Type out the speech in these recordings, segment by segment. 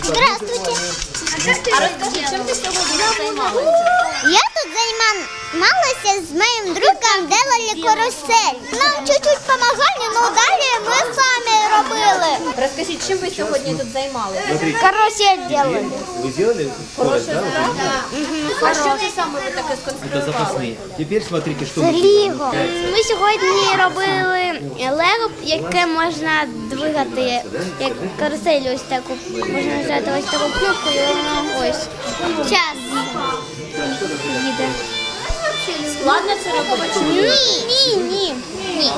Здравствуйте. А розкажи, чим ти сьогодні займалася? Я тут займалася з моїм другом, делали карусель. Нам чуть-чуть допомагали, але далі ми самі робили. Розкажіть, чим ви сьогодні тут займалися? Карусель делали. Вы сделали скорость, да? А що це саме ви таке Это сконструювали? запасные. Теперь смотрите, что Це мы ліго. Ми сьогодні робили лего, яке можна двигати, як карусель ось таку. Можна нажати ось таку кнопку і воно ось. Час Складно це робити? Ні, ні, ні. Ні.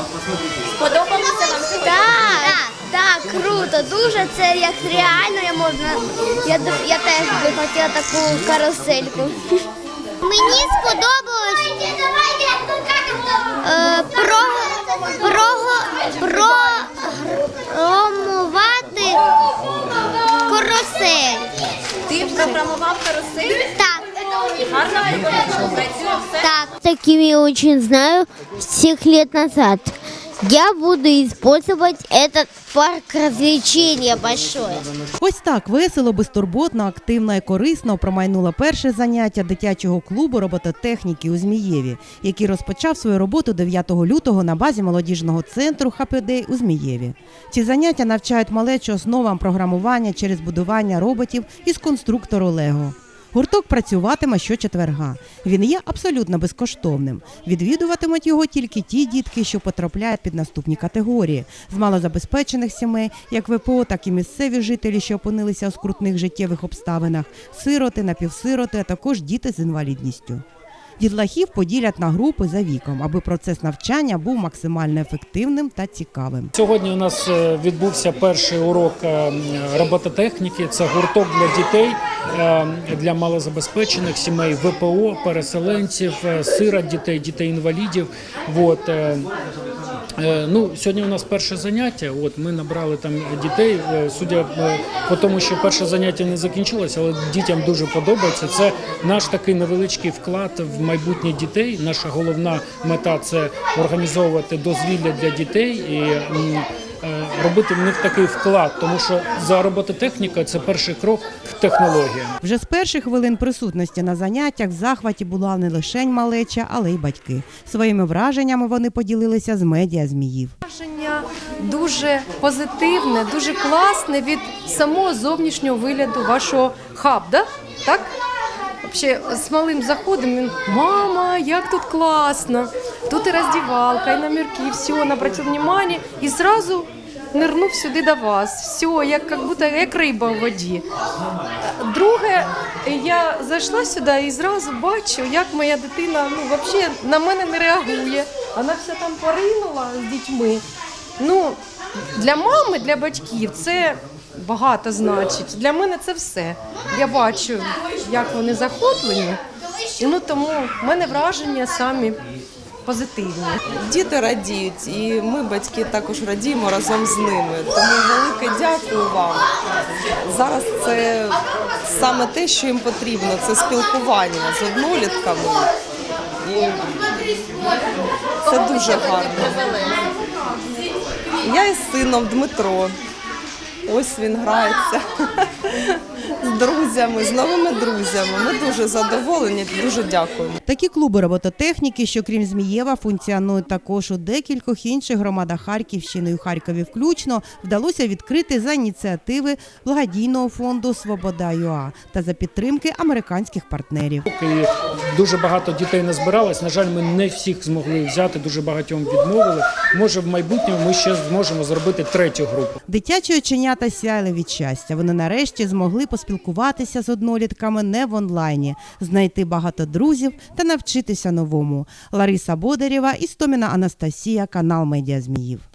Сподобалося вам сьогодні? Так, так, круто, дуже це як реально я можна. Я, я теж би хотіла таку карусельку. Мені сподобалось е, про, про, програмувати карусель. Ти програмував карусель? Так. Так, такими я очень знаю всех лет назад. Я буду использовать этот парк развлечения большой. Ось так весело, безтурботно, активно і корисно промайнуло перше заняття дитячого клубу робототехніки у Змієві, який розпочав свою роботу 9 лютого на базі молодіжного центру ХПД у Змієві. Ці заняття навчають малечу основам програмування через будування роботів із конструктору Лего. Гурток працюватиме щочетверга. Він є абсолютно безкоштовним. Відвідуватимуть його тільки ті дітки, що потрапляють під наступні категорії з малозабезпечених сімей, як ВПО, так і місцеві жителі, що опинилися у скрутних життєвих обставинах, сироти, напівсироти, а також діти з інвалідністю. Дітлахів поділять на групи за віком, аби процес навчання був максимально ефективним та цікавим. Сьогодні у нас е, відбувся перший урок е, робототехніки. Це гурток для дітей, е, для малозабезпечених сімей, ВПО, переселенців, сира дітей, дітей інвалідів. От, ну, сьогодні у нас перше заняття. От ми набрали там дітей. Е, Судя е, по тому, що перше заняття не закінчилося, але дітям дуже подобається. Це наш такий невеличкий вклад в майбутнє дітей. Наша головна мета це організовувати дозвілля для дітей і е, робити в них такий вклад, тому що за робототехніка це перший крок к технологіям. Вже з перших хвилин присутності на заняттях в захваті була не лише малеча, але й батьки. Своїми враженнями вони поділилися з медіа зміїв. Враження дуже позитивне, дуже класне від самого зовнішнього вигляду вашого хабда. Так? Вообще, з малим заходом він мама, як тут класно! Тут і роздівалка, і номерки, і все, он обратив внимание, і зразу нирнув сюди до вас. Все, як, як будто як риба в воді. Друге, я зайшла сюди і зразу бачу, як моя дитина ну, вообще на мене не реагує. Вона вся там поринула з дітьми. Ну, для мами, для батьків це багато значить. Для мене це все. Я бачу, як вони захоплені. І ну тому в мене враження самі позитивні. Діти радіють, і ми, батьки, також радіємо разом з ними. Тому велике дякую вам. Зараз це саме те, що їм потрібно, це спілкування з однолітками. І це дуже гарно. Я із сином Дмитро. Ось він грається з друзями, з новими друзями. Ми дуже задоволені, дуже дякуємо. Такі клуби робототехніки, що крім Змієва, функціонують також у декількох інших громадах Харківщини і Харкові включно, вдалося відкрити за ініціативи благодійного фонду Свобода ЮА та за підтримки американських партнерів. І дуже багато дітей не збиралось. На жаль, ми не всіх змогли взяти, дуже багатьом відмовили. Може, в майбутньому ми ще зможемо зробити третю групу. Дитячі оченята сяяли від щастя. Вони нарешті змогли поспілкуватися з однолітками не в онлайні, знайти багато друзів та навчитися новому. Лариса Бодарєва, Істоміна Анастасія, канал Медіа Зміїв.